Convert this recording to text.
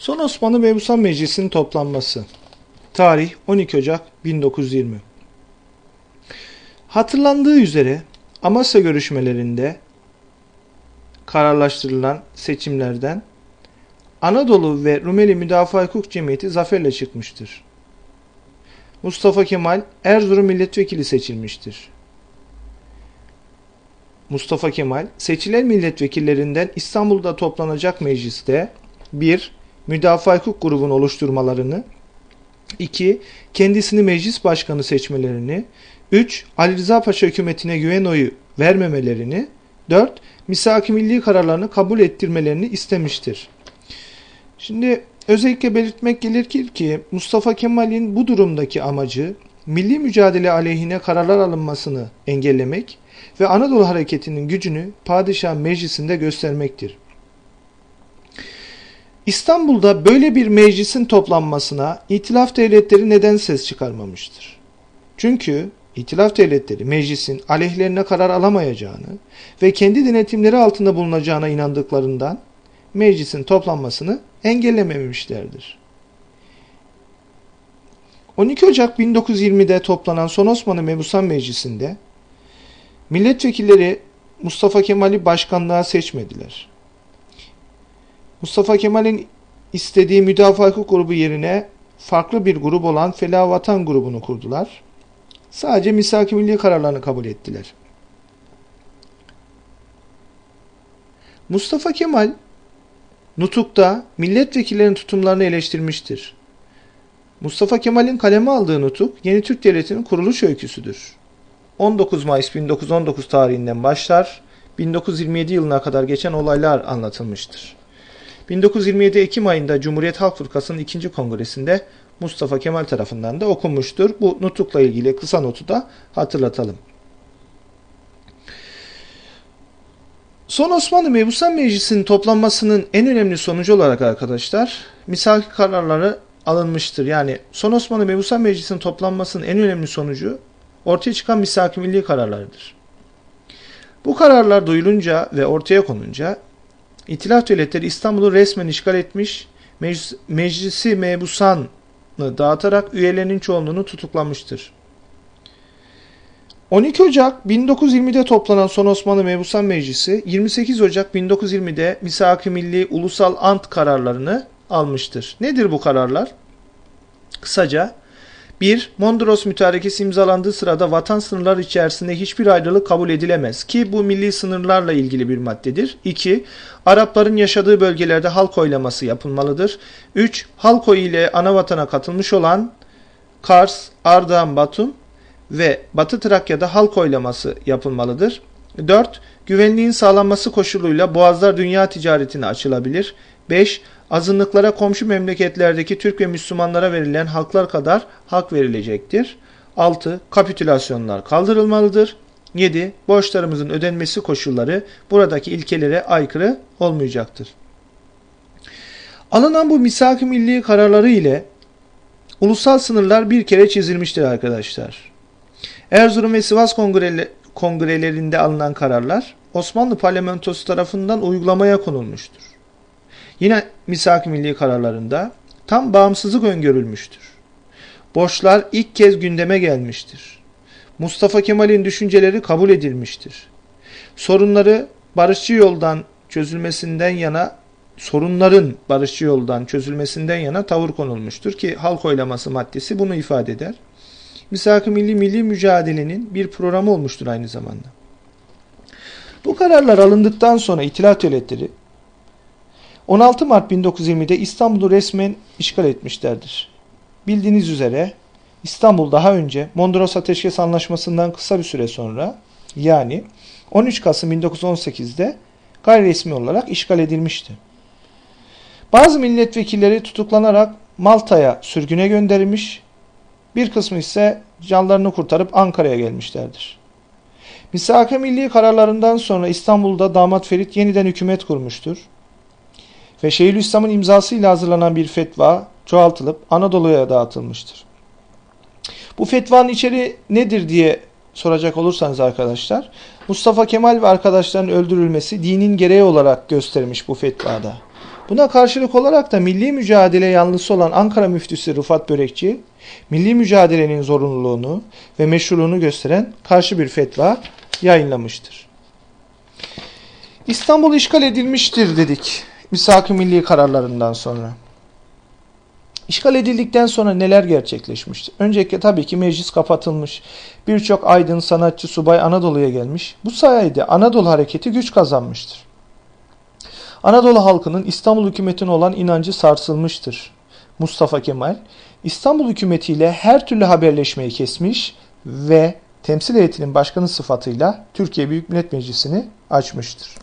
Son Osmanlı Mebusan Meclisi'nin toplanması. Tarih 12 Ocak 1920. Hatırlandığı üzere Amasya görüşmelerinde kararlaştırılan seçimlerden Anadolu ve Rumeli Müdafaa Hukuk Cemiyeti zaferle çıkmıştır. Mustafa Kemal Erzurum milletvekili seçilmiştir. Mustafa Kemal seçilen milletvekillerinden İstanbul'da toplanacak mecliste 1. Müdafaa hukuk grubunu oluşturmalarını 2. Kendisini meclis başkanı seçmelerini 3. Ali Rıza Paşa hükümetine güven oyu vermemelerini 4. Misak-ı milli kararlarını kabul ettirmelerini istemiştir. Şimdi özellikle belirtmek gerekir ki Mustafa Kemal'in bu durumdaki amacı milli mücadele aleyhine kararlar alınmasını engellemek ve Anadolu hareketinin gücünü padişah meclisinde göstermektir. İstanbul'da böyle bir meclisin toplanmasına İtilaf devletleri neden ses çıkarmamıştır? Çünkü İtilaf devletleri meclisin aleyhlerine karar alamayacağını ve kendi denetimleri altında bulunacağına inandıklarından meclisin toplanmasını engellememişlerdir. 12 Ocak 1920'de toplanan Son Osmanlı Mebusan Meclisi'nde milletvekilleri Mustafa Kemal'i başkanlığa seçmediler. Mustafa Kemal'in istediği müdafaa hukuk grubu yerine farklı bir grup olan Felah Vatan grubunu kurdular. Sadece misak-ı milli kararlarını kabul ettiler. Mustafa Kemal Nutuk'ta milletvekillerinin tutumlarını eleştirmiştir. Mustafa Kemal'in kaleme aldığı nutuk Yeni Türk Devleti'nin kuruluş öyküsüdür. 19 Mayıs 1919 tarihinden başlar, 1927 yılına kadar geçen olaylar anlatılmıştır. 1927 Ekim ayında Cumhuriyet Halk Fırkası'nın ikinci kongresinde Mustafa Kemal tarafından da okunmuştur. Bu nutukla ilgili kısa notu da hatırlatalım. Son Osmanlı Mebusan Meclisi'nin toplanmasının en önemli sonucu olarak arkadaşlar misak kararları alınmıştır. Yani Son Osmanlı Mebusan Meclisi'nin toplanmasının en önemli sonucu ortaya çıkan misak milli kararlarıdır. Bu kararlar duyulunca ve ortaya konunca İtilaf devletleri İstanbul'u resmen işgal etmiş, meclis, meclisi mebusanı dağıtarak üyelerinin çoğunluğunu tutuklamıştır. 12 Ocak 1920'de toplanan Son Osmanlı Mebusan Meclisi 28 Ocak 1920'de Misak-ı Milli Ulusal Ant kararlarını almıştır. Nedir bu kararlar? Kısaca 1. Mondros Mütarekesi imzalandığı sırada vatan sınırları içerisinde hiçbir ayrılık kabul edilemez ki bu milli sınırlarla ilgili bir maddedir. 2. Arapların yaşadığı bölgelerde halk oylaması yapılmalıdır. 3. Halk oyu ile ana vatana katılmış olan Kars, Ardahan, Batum ve Batı Trakya'da halk oylaması yapılmalıdır. 4. Güvenliğin sağlanması koşuluyla boğazlar dünya ticaretine açılabilir. 5. Azınlıklara komşu memleketlerdeki Türk ve Müslümanlara verilen haklar kadar hak verilecektir. 6. Kapitülasyonlar kaldırılmalıdır. 7. Borçlarımızın ödenmesi koşulları buradaki ilkelere aykırı olmayacaktır. Alınan bu misak-ı milli kararları ile ulusal sınırlar bir kere çizilmiştir arkadaşlar. Erzurum ve Sivas kongre, kongrelerinde alınan kararlar Osmanlı parlamentosu tarafından uygulamaya konulmuştur. Yine misak milli kararlarında tam bağımsızlık öngörülmüştür. Borçlar ilk kez gündeme gelmiştir. Mustafa Kemal'in düşünceleri kabul edilmiştir. Sorunları barışçı yoldan çözülmesinden yana sorunların barışçı yoldan çözülmesinden yana tavır konulmuştur ki halk oylaması maddesi bunu ifade eder. Misak-ı Milli Milli Mücadele'nin bir programı olmuştur aynı zamanda. Bu kararlar alındıktan sonra İtilaf Devletleri 16 Mart 1920'de İstanbul'u resmen işgal etmişlerdir. Bildiğiniz üzere İstanbul daha önce Mondros Ateşkes Anlaşması'ndan kısa bir süre sonra yani 13 Kasım 1918'de gayri resmi olarak işgal edilmişti. Bazı milletvekilleri tutuklanarak Malta'ya sürgüne gönderilmiş, bir kısmı ise canlarını kurtarıp Ankara'ya gelmişlerdir. Misak-ı Milli kararlarından sonra İstanbul'da damat Ferit yeniden hükümet kurmuştur ve Şeyhülislam'ın imzasıyla hazırlanan bir fetva çoğaltılıp Anadolu'ya dağıtılmıştır. Bu fetvanın içeriği nedir diye soracak olursanız arkadaşlar, Mustafa Kemal ve arkadaşlarının öldürülmesi dinin gereği olarak göstermiş bu fetvada. Buna karşılık olarak da milli mücadele yanlısı olan Ankara müftüsü Rıfat Börekçi, milli mücadelenin zorunluluğunu ve meşruluğunu gösteren karşı bir fetva yayınlamıştır. İstanbul işgal edilmiştir dedik misak-ı milli kararlarından sonra. İşgal edildikten sonra neler gerçekleşmişti? Öncelikle tabii ki meclis kapatılmış. Birçok aydın, sanatçı, subay Anadolu'ya gelmiş. Bu sayede Anadolu hareketi güç kazanmıştır. Anadolu halkının İstanbul hükümetine olan inancı sarsılmıştır. Mustafa Kemal İstanbul hükümetiyle her türlü haberleşmeyi kesmiş ve temsil heyetinin başkanı sıfatıyla Türkiye Büyük Millet Meclisi'ni açmıştır.